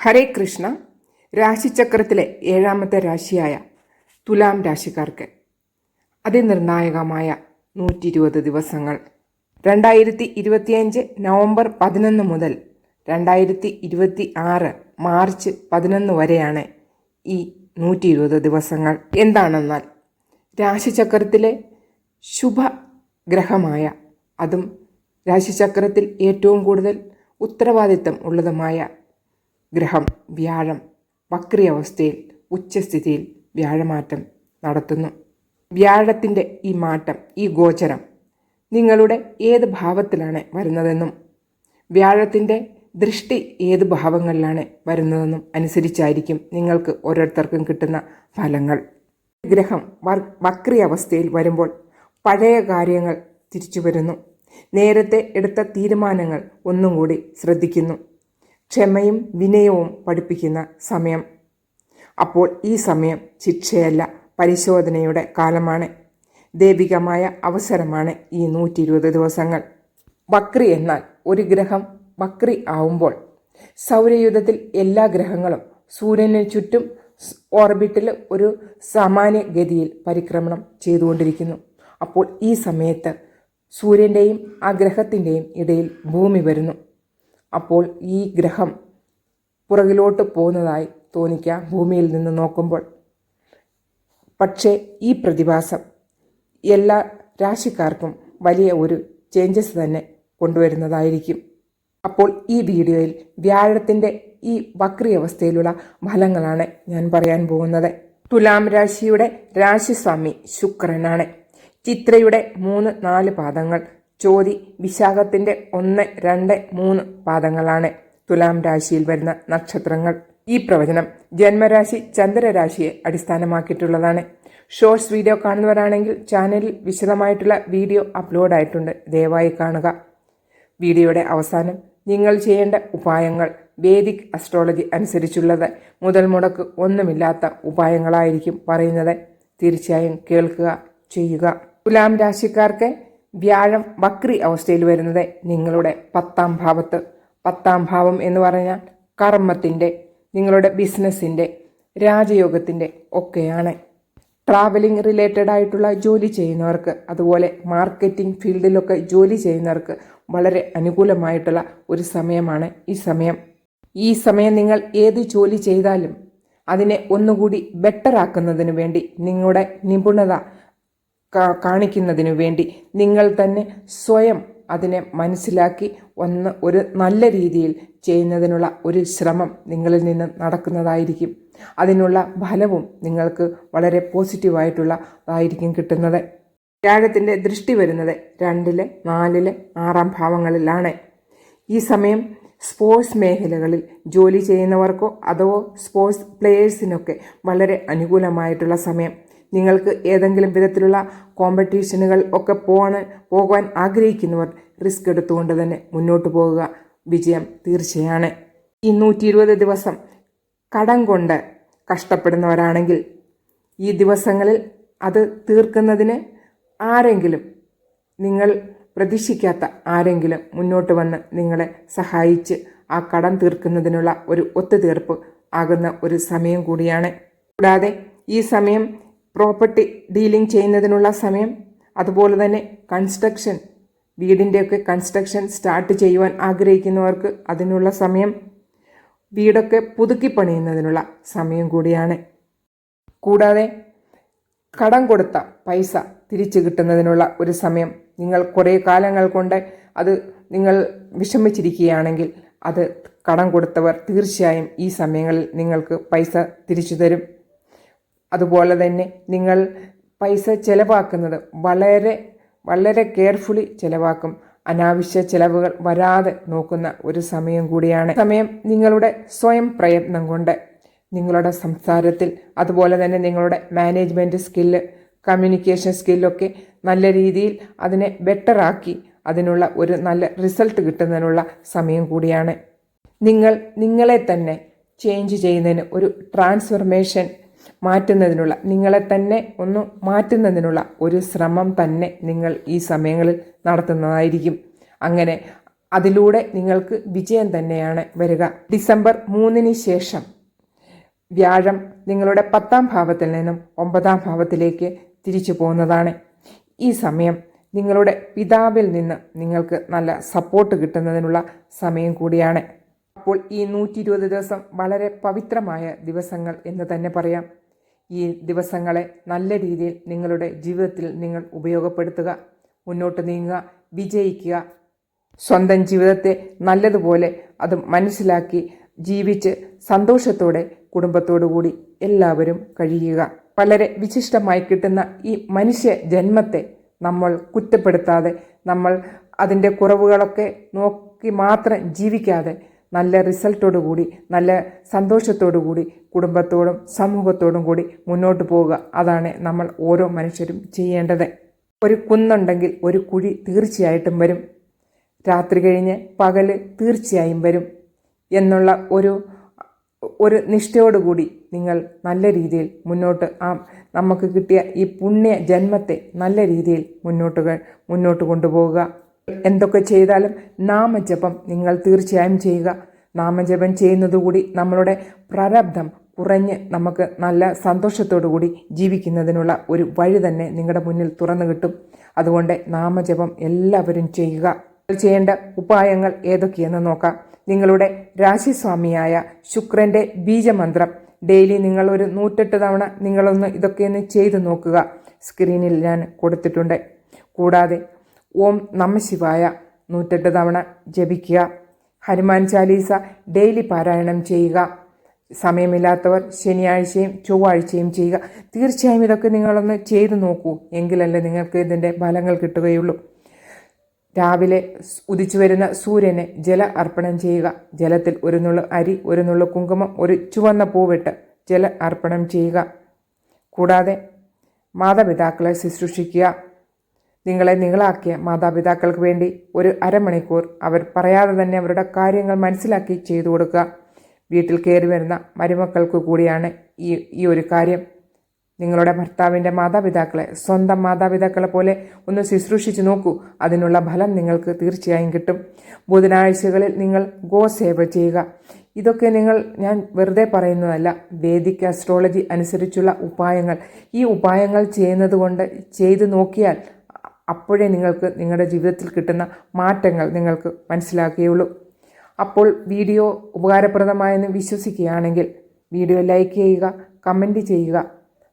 ഹരേ കൃഷ്ണ രാശിചക്രത്തിലെ ഏഴാമത്തെ രാശിയായ തുലാം രാശിക്കാർക്ക്. അതിനിർണായകമായ നൂറ്റി ഇരുപത് ദിവസങ്ങൾ. രണ്ടായിരത്തി ഇരുപത്തിയഞ്ച് നവംബർ പതിനൊന്ന് മുതൽ രണ്ടായിരത്തി ഇരുപത്തി ആറ് മാർച്ച് പതിനൊന്ന് വരെയാണ് ഈ നൂറ്റി ഇരുപത് ദിവസങ്ങൾ. എന്താണെന്നാൽ രാശിചക്രത്തിലെ ശുഭ ഗ്രഹമായ അതും രാശിചക്രത്തിൽ ഏറ്റവും കൂടുതൽ ഉത്തരവാദിത്തം ഉള്ളതുമായ ഗ്രഹം വ്യാഴം വക്രിയവസ്ഥയിൽ ഉച്ചസ്ഥിതിയിൽ വ്യാഴമാറ്റം നടത്തുന്നു. വ്യാഴത്തിന്റെ ഈ മാറ്റം ഈ ഗോചരം നിങ്ങളുടെ ഏത് ഭാവത്തിലാണ് വരുന്നതെന്നും വ്യാഴത്തിന്റെ ദൃഷ്ടി ഏത് ഭാവങ്ങളിലാണ് വരുന്നതെന്നും അനുസരിച്ചായിരിക്കും നിങ്ങൾക്ക് ഓരോരുത്തർക്കും കിട്ടുന്ന ഫലങ്ങൾ. ഗ്രഹം വക്രി അവസ്ഥയിൽ വരുമ്പോൾ പഴയ കാര്യങ്ങൾ തിരിച്ചു വരുന്നു നേരത്തെ എടുത്ത തീരുമാനങ്ങൾ ഒന്നും കൂടി ശ്രദ്ധിക്കുന്നു. ക്ഷമയും വിനയവും പഠിപ്പിക്കുന്ന സമയം. അപ്പോൾ ഈ സമയം ശിക്ഷയല്ല പരിശോധനയുടെ കാലമാണ്. ദൈവികമായ അവസരമാണ് ഈ നൂറ്റി ഇരുപത് ദിവസങ്ങൾ. വക്രി എന്നാൽ ഒരു ഗ്രഹം വക്രി ആവുമ്പോൾ സൗരയുധത്തിൽ എല്ലാ ഗ്രഹങ്ങളും സൂര്യന് ചുറ്റും ഓർബിറ്റിൽ ഒരു സാമാന്യ ഗതിയിൽ പരിക്രമണം ചെയ്തുകൊണ്ടിരിക്കുന്നു. അപ്പോൾ ഈ സമയത്ത് സൂര്യന്റെയും ആ ഗ്രഹത്തിന്റെയും ഇടയിൽ ഭൂമി വരുന്നു. അപ്പോൾ ഈ ഗ്രഹം പുറകിലോട്ട് പോകുന്നതായി തോന്നിക്കാം ഭൂമിയിൽ നിന്ന് നോക്കുമ്പോൾ. പക്ഷേ ഈ പ്രതിഭാസം എല്ലാ രാശിക്കാർക്കും വലിയ ഒരു ചേഞ്ചസ് തന്നെ കൊണ്ടുവരുന്നതായിരിക്കും. അപ്പോൾ ഈ വീഡിയോയിൽ വ്യാഴത്തിന്റെ ഈ വക്രി അവസ്ഥയിലുള്ള ഫലങ്ങളാണ് ഞാൻ പറയാൻ പോകുന്നത്. തുലാം രാശിയുടെ രാശിസ്വാമി ശുക്രനാണ്. ചിത്രയുടെ മൂന്ന് നാല് പാദങ്ങൾ ചോതി വിശാഖത്തിന്റെ ഒന്ന് രണ്ട് മൂന്ന് പാദങ്ങളാണ് തുലാം രാശിയിൽ വരുന്ന നക്ഷത്രങ്ങൾ. ഈ പ്രവചനം ജന്മരാശി ചന്ദ്രരാശിയെ അടിസ്ഥാനമാക്കിയിട്ടുള്ളതാണ്. ഷോർട്സ് വീഡിയോ കാണുന്നവരാണെങ്കിൽ ചാനലിൽ വിശദമായിട്ടുള്ള വീഡിയോ അപ്ലോഡ് ആയിട്ടുണ്ട്. ദയവായി കാണുക. വീഡിയോയുടെ അവസാനം നിങ്ങൾ ചെയ്യേണ്ട ഉപായങ്ങൾ. വേദിക് അസ്ട്രോളജി അനുസരിച്ചുള്ളത് മുതൽ മുടക്ക് ഒന്നുമില്ലാത്ത ഉപായങ്ങളായിരിക്കും പറയുന്നത്. തീർച്ചയായും കേൾക്കുക ചെയ്യുക. തുലാം രാശിക്കാർക്ക് വ്യാഴം വക്രി അവസ്ഥയിൽ വരുന്നത് നിങ്ങളുടെ പത്താം ഭാവത്ത്. പത്താം ഭാവം എന്ന് പറഞ്ഞാൽ കർമ്മത്തിന്റെ നിങ്ങളുടെ ബിസിനസ്സിന്റെ രാജയോഗത്തിന്റെ ഒക്കെയാണ്. ട്രാവലിംഗ് റിലേറ്റഡ് ആയിട്ടുള്ള ജോലി ചെയ്യുന്നവർക്ക് അതുപോലെ മാർക്കറ്റിംഗ് ഫീൽഡിലൊക്കെ ജോലി ചെയ്യുന്നവർക്ക് വളരെ അനുകൂലമായിട്ടുള്ള ഒരു സമയമാണ് ഈ സമയം. ഈ സമയം നിങ്ങൾ ഏത് ജോലി ചെയ്താലും അതിനെ ഒന്നുകൂടി ബെറ്ററാക്കുന്നതിന് വേണ്ടി നിങ്ങളുടെ നിപുണത കാണിക്കുന്നതിനു വേണ്ടി നിങ്ങൾ തന്നെ സ്വയം അതിനെ മനസ്സിലാക്കി ഒന്ന് ഒരു നല്ല രീതിയിൽ ചെയ്യുന്നതിനുള്ള ഒരു ശ്രമം നിങ്ങളിൽ നിന്ന് നടക്കുന്നതായിരിക്കും. അതിനുള്ള ഫലവും നിങ്ങൾക്ക് വളരെ പോസിറ്റീവായിട്ടുള്ളതായിരിക്കും കിട്ടുന്നത്. വ്യാഴത്തിന്റെ ദൃഷ്ടി വരുന്നത് രണ്ടിലെ നാലിലെ ആറാം ഭാവങ്ങളിലാണ്. ഈ സമയം സ്പോർട്സ് മേഖലകളിൽ ജോലി ചെയ്യുന്നവർക്കോ അതോ സ്പോർട്സ് പ്ലേയേഴ്സിനൊക്കെ വളരെ അനുകൂലമായിട്ടുള്ള സമയം. നിങ്ങൾക്ക് ഏതെങ്കിലും വിധത്തിലുള്ള കോമ്പറ്റീഷനുകൾ ഒക്കെ പോകാൻ പോകാൻ ആഗ്രഹിക്കുന്നവർ റിസ്ക് എടുത്തുകൊണ്ട് തന്നെ മുന്നോട്ട് പോകുക. വിജയം തീർച്ചയാണ്. ഈ നൂറ്റി ഇരുപത് ദിവസം കടം കൊണ്ട് കഷ്ടപ്പെടുന്നവരാണെങ്കിൽ ഈ ദിവസങ്ങളിൽ അത് തീർക്കുന്നതിന് ആരെങ്കിലും നിങ്ങൾ പ്രതീക്ഷിക്കാത്ത ആരെങ്കിലും മുന്നോട്ട് വന്ന് നിങ്ങളെ സഹായിച്ച് ആ കടം തീർക്കുന്നതിനുള്ള ഒരു ഒത്തുതീർപ്പ് ആകുന്ന ഒരു സമയം കൂടിയാണ്. കൂടാതെ ഈ സമയം പ്രോപ്പർട്ടി ഡീലിംഗ് ചെയ്യുന്നതിനുള്ള സമയം അതുപോലെ തന്നെ കൺസ്ട്രക്ഷൻ വീടിന്റെയൊക്കെ കൺസ്ട്രക്ഷൻ സ്റ്റാർട്ട് ചെയ്യുവാൻ ആഗ്രഹിക്കുന്നവർക്ക് അതിനുള്ള സമയം വീടൊക്കെ പുതുക്കി പണിയുന്നതിനുള്ള സമയം കൂടിയാണ്. കൂടാതെ കടം കൊടുത്ത പൈസ തിരിച്ചു കിട്ടുന്നതിനുള്ള ഒരു സമയം നിങ്ങൾ കുറേ കാലങ്ങൾ കൊണ്ട് അത് നിങ്ങൾ വിഷമിച്ചിരിക്കുകയാണെങ്കിൽ അത് കടം കൊടുത്തവർ തീർച്ചയായും ഈ സമയങ്ങളിൽ നിങ്ങൾക്ക് പൈസ തിരിച്ചു തരും. അതുപോലെ തന്നെ നിങ്ങൾ പൈസ ചിലവാക്കുന്നത് വളരെ വളരെ കെയർഫുള്ളി ചിലവാക്കും. അനാവശ്യ ചിലവുകൾ വരാതെ നോക്കുന്ന ഒരു സമയം കൂടിയാണ്. സമയം നിങ്ങളുടെ സ്വയം പ്രയത്നം കൊണ്ട്. നിങ്ങളുടെ സംസാരത്തിൽ അതുപോലെ തന്നെ നിങ്ങളുടെ മാനേജ്മെന്റ് സ്കില്ല് കമ്മ്യൂണിക്കേഷൻ സ്കില്ലൊക്കെ നല്ല രീതിയിൽ അതിനെ ബെറ്ററാക്കി അതിനുള്ള ഒരു നല്ല റിസൾട്ട് കിട്ടുന്നതിനുള്ള സമയം കൂടിയാണ്. നിങ്ങൾ നിങ്ങളെ തന്നെ ചേഞ്ച് ചെയ്യുന്നതിന് ഒരു ട്രാൻസ്ഫർമേഷൻ മാറ്റുന്നതിനുള്ള നിങ്ങളെ തന്നെ ഒന്ന് മാറ്റുന്നതിനുള്ള ഒരു ശ്രമം തന്നെ നിങ്ങൾ ഈ സമയങ്ങളിൽ നടത്തുന്നതായിരിക്കും. അങ്ങനെ അതിലൂടെ നിങ്ങൾക്ക് വിജയം തന്നെയാണ് വരിക. ഡിസംബർ മൂന്നിന് ശേഷം വ്യാഴം നിങ്ങളുടെ പത്താം ഭാവത്തിൽ നിന്നും ഒമ്പതാം ഭാവത്തിലേക്ക് തിരിച്ചു പോകുന്നതാണ്. ഈ സമയം നിങ്ങളുടെ പിതാവിൽ നിന്ന് നിങ്ങൾക്ക് നല്ല സപ്പോർട്ട് കിട്ടുന്നതിനുള്ള സമയം കൂടിയാണ്. അപ്പോൾ ഈ നൂറ്റി ഇരുപത് ദിവസം വളരെ പവിത്രമായ ദിവസങ്ങൾ എന്ന് തന്നെ പറയാം. ഈ ദിവസങ്ങളെ നല്ല രീതിയിൽ നിങ്ങളുടെ ജീവിതത്തിൽ നിങ്ങൾ ഉപയോഗപ്പെടുത്തുക മുന്നോട്ട് നീങ്ങുക വിജയിക്കുക. സ്വന്തം ജീവിതത്തെ നല്ലതുപോലെ അത് മനസ്സിലാക്കി ജീവിച്ച് സന്തോഷത്തോടെ കുടുംബത്തോടുകൂടി എല്ലാവരും കഴിയുക. വളരെ വിശിഷ്ടമായി കിട്ടുന്ന ഈ മനുഷ്യ ജന്മത്തെ നമ്മൾ കുറ്റപ്പെടുത്താതെ നമ്മൾ അതിന്റെ കുറവുകളൊക്കെ നോക്കി മാത്രം ജീവിക്കാതെ നല്ല റിസൾട്ടോടു കൂടി നല്ല സന്തോഷത്തോടു കൂടി കുടുംബത്തോടും സമൂഹത്തോടും കൂടി മുന്നോട്ട് പോവുക. അതാണ് നമ്മൾ ഓരോ മനുഷ്യരും ചെയ്യേണ്ടത്. ഒരു കുന്നുണ്ടെങ്കിൽ ഒരു കുഴി തീർച്ചയായിട്ടും വരും. രാത്രി കഴിഞ്ഞ് പകൽ തീർച്ചയായും വരും എന്നുള്ള ഒരു ഒരു നിഷ്ഠയോടുകൂടി നിങ്ങൾ നല്ല രീതിയിൽ മുന്നോട്ട് ആ നമുക്ക് കിട്ടിയ ഈ പുണ്യ ജന്മത്തെ നല്ല രീതിയിൽ മുന്നോട്ട് മുന്നോട്ട് കൊണ്ടുപോവുക. എന്തൊക്കെ ചെയ്താലും നാമജപം നിങ്ങൾ തീർച്ചയായും ചെയ്യുക. നാമജപം ചെയ്യുന്നതുകൂടി നമ്മളുടെ പ്രാരബ്ധം കുറഞ്ഞ് നമുക്ക് നല്ല കൂടി ജീവിക്കുന്നതിനുള്ള ഒരു വഴി തന്നെ നിങ്ങളുടെ മുന്നിൽ തുറന്നു കിട്ടും. അതുകൊണ്ട് നാമജപം എല്ലാവരും ചെയ്യുക. ചെയ്യേണ്ട ഉപായങ്ങൾ ഏതൊക്കെയെന്ന് നോക്കാം. നിങ്ങളുടെ രാശിസ്വാമിയായ ശുക്രന്റെ ബീജമന്ത്രം. ഡെയിലി നിങ്ങൾ ഒരു നൂറ്റെട്ട് തവണ നിങ്ങളൊന്ന് ഇതൊക്കെയൊന്ന് ചെയ്തു നോക്കുക. സ്ക്രീനിൽ ഞാൻ കൊടുത്തിട്ടുണ്ട്. കൂടാതെ ഓം നമശിവായ നൂറ്റെട്ട് തവണ ജപിക്കുക. ഹനുമാൻ ചാലീസ ഡെയിലി പാരായണം ചെയ്യുക. സമയമില്ലാത്തവർ ശനിയാഴ്ചയും ചൊവ്വാഴ്ചയും ചെയ്യുക. തീർച്ചയായും ഇതൊക്കെ നിങ്ങളൊന്ന് ചെയ്തു നോക്കൂ. എങ്കിലല്ലേ നിങ്ങൾക്ക് ഇതിന്റെ ഫലങ്ങൾ കിട്ടുകയുള്ളൂ. രാവിലെ ഉദിച്ചു വരുന്ന സൂര്യന് ജല അർപ്പണം ചെയ്യുക. ജലത്തിൽ ഒരു നുള്ളു അരി ഒരു നുള്ളു കുങ്കുമം ഒരു ചുവന്ന പൂവിട്ട് ജല അർപ്പണം ചെയ്യുക. കൂടാതെ മാതാപിതാക്കളെ ശുശ്രൂഷിക്കുക. നിങ്ങളെ നിങ്ങളാക്കിയ മാതാപിതാക്കൾക്ക് വേണ്ടി ഒരു അരമണിക്കൂർ അവർ പറയാതെ തന്നെ അവരുടെ കാര്യങ്ങൾ മനസ്സിലാക്കി ചെയ്തു കൊടുക്കുക. വീട്ടിൽ കയറി വരുന്ന മരുമക്കൾക്ക് കൂടിയാണ് ഈ ഈ ഒരു കാര്യം. നിങ്ങളുടെ ഭർത്താവിന്റെ മാതാപിതാക്കളെ സ്വന്തം മാതാപിതാക്കളെ പോലെ ഒന്ന് ശുശ്രൂഷിച്ചു നോക്കൂ. അതിനുള്ള ഫലം നിങ്ങൾക്ക് തീർച്ചയായും കിട്ടും. ബുധനാഴ്ചകളിൽ നിങ്ങൾ ഗോ സേവ ചെയ്യുക. ഇതൊക്കെ നിങ്ങൾ ഞാൻ വെറുതെ പറയുന്നതല്ല വേദിക് അസ്ട്രോളജി അനുസരിച്ചുള്ള ഉപായങ്ങൾ. ഈ ഉപായങ്ങൾ ചെയ്യുന്നത് കൊണ്ട് ചെയ്തു നോക്കിയാൽ അപ്പോഴേ നിങ്ങൾക്ക് നിങ്ങളുടെ ജീവിതത്തിൽ കിട്ടുന്ന മാറ്റങ്ങൾ നിങ്ങൾക്ക് മനസ്സിലാക്കുകയുള്ളൂ. അപ്പോൾ വീഡിയോ ഉപകാരപ്രദമായെന്ന് വിശ്വസിക്കുകയാണെങ്കിൽ വീഡിയോ ലൈക്ക് ചെയ്യുക കമന്റ് ചെയ്യുക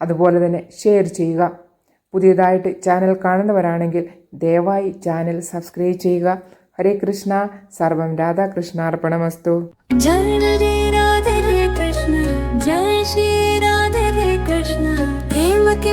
അതുപോലെ തന്നെ ഷെയർ ചെയ്യുക. പുതിയതായിട്ട് ചാനൽ കാണുന്നവരാണെങ്കിൽ ദയവായി ചാനൽ സബ്സ്ക്രൈബ് ചെയ്യുക. ഹരേ കൃഷ്ണ സർവം രാധാകൃഷ്ണ അർപ്പണമസ്തു കൃഷ്ണ ജയ ശ്രീ രാധ കൃഷ്ണ. ഹേമ കെ